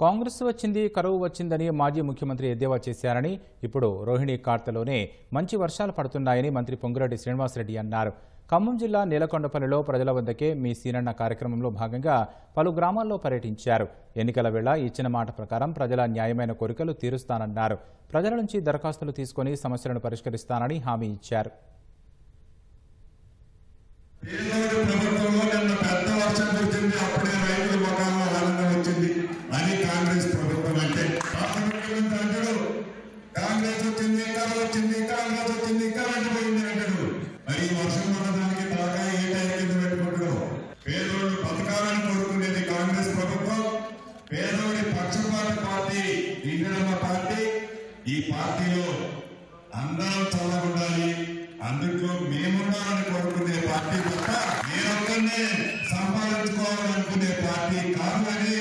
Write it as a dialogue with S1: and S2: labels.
S1: కాంగ్రెస్ వచ్చింది కరువు వచ్చిందని మాజీ ముఖ్యమంత్రి ఎద్దేవా చేశారని ఇప్పుడు రోహిణి కార్తలోనే మంచి వర్షాలు పడుతున్నాయని మంత్రి పొంగురెడ్డి శ్రీనివాసరెడ్డి అన్నారు. ఖమ్మం జిల్లా నీలకొండపల్లిలో ప్రజల వద్దకే మీ సీనన్న కార్యక్రమంలో భాగంగా పలు గ్రామాల్లో పర్యటించారు. ఎన్నికల వేళ ఇచ్చిన మాట ప్రకారం ప్రజల న్యాయమైన కోరికలు తీరుస్తానన్నారు. ప్రజల నుంచి దరఖాస్తులు తీసుకొని సమస్యలను పరిష్కరిస్తానని హామీ ఇచ్చారు.
S2: పేదోడి పక్షపాత పార్టీ ఇండియమ్మ పార్టీ ఈ పార్టీలో అందరం చల్లగుండాలి. అందుకు మేమున్నామని కోరుకునే పార్టీ తప్ప నేనొక్కనే సంపాదించుకోవాలనుకునే పార్టీ కాదు అని